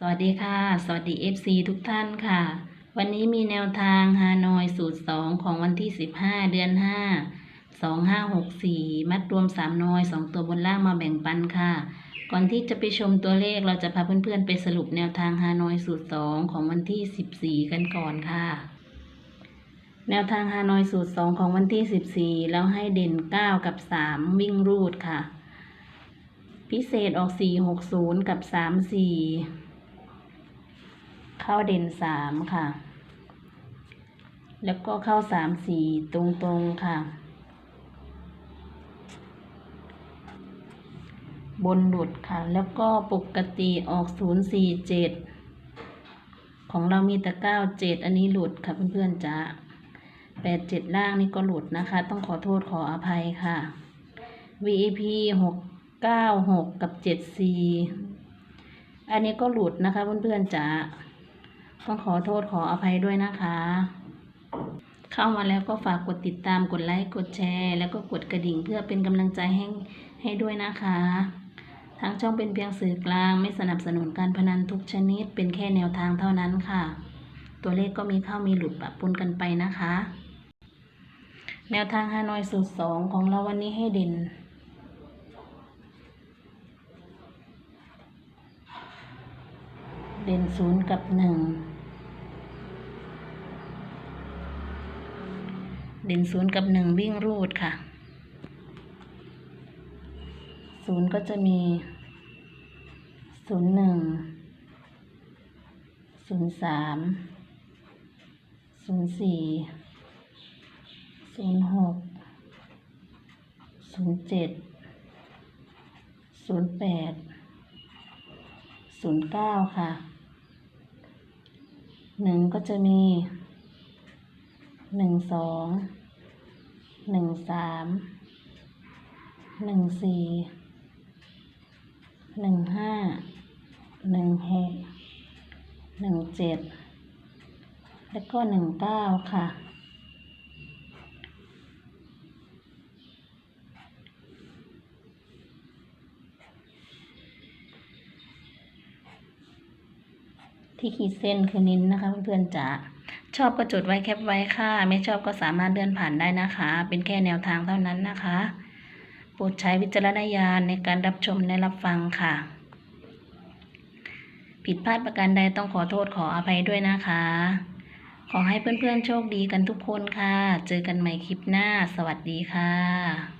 สวัสดีค่ะ สวัสดี FC ทุกท่านค่ะ วันนี้มีแนวทางฮานอยสูตร 2 ของวันที่ 15 เดือน 5 2564 มัดรวม 3 น้อย 2 ตัวบนล่างมาแบ่งปันค่ะ ก่อนที่จะไปชมตัวเลขเราจะพาเพื่อนๆ ไปสรุปแนวทางฮานอยสูตร 2 ของวันที่ 14 กันก่อนค่ะ แนวทางฮานอยสูตร 2 ของวันที่ 14 แล้วให้เด่น 9 กับ 3 วิ่งรูดค่ะ พิเศษออก 460 กับ 34เข้าเด่น3ค่ะ แล้วก็เข้า3 4ตรงๆค่ะ บนหลุดค่ะ แล้วก็ปกติออก047ของเรามีแต่97อันนี้หลุดค่ะเพื่อนๆจ้า87ล่างนี่ก็หลุดนะคะ ต้องขอโทษขออภัยค่ะ VAP 696กับ74อันนี้ก็หลุดนะคะเพื่อนๆจ๋า ต้องขอโทษขออภัยด้วยนะคะ เข้ามาแล้วก็ฝากกดติดตามกดไลค์กดแชร์ แล้วก็กดกระดิ่งเพื่อเป็นกำลังใจให้ให้ด้วยนะคะทางช่องเป็นเพียงสื่อกลางไม่สนับสนุนการพนันทุกชนิด เป็นแค่แนวทางเท่านั้นค่ะ ตัวเลขก็มีเข้ามีหลุดปะปนกันไปนะคะ แนวทางฮานอยสูตรสองของเราวันนี้ให้เด่น เด่นศูนย์กับหนึ่งเด่นศูนย์กับหนึ่งวิ่งรูดค่ะศูนย์ก็จะมีศูนย์หนึ่งศูนย์สามศูนย์สี่ศูนย์หกศูนย์เจ็ดศูนย์แปดศูนย์เก้าค่ะ หนึ่งก็จะมีหนึ่งสองหนึ่งสามหนึ่งสี่หนึ่งห้าหนึ่งหกหนึ่งเจ็ดแล้วก็หนึ่งเก้าค่ะ ที่ขีดเส้นคือนิ้นนะคะเพื่อนๆจ๋าชอบก็จดไว้แคปไว้ค่ะ ไม่ชอบก็สามารถเลื่อนผ่านได้นะคะ เป็นแค่แนวทางเท่านั้นนะคะ โปรดใช้วิจารณญาณในการรับชมและรับฟังค่ะ ผิดพลาดประการใดต้องขอโทษขออภัยด้วยนะคะ ขอให้เพื่อนๆโชคดีกันทุกคนค่ะ เจอกันใหม่คลิปหน้า สวัสดีค่ะ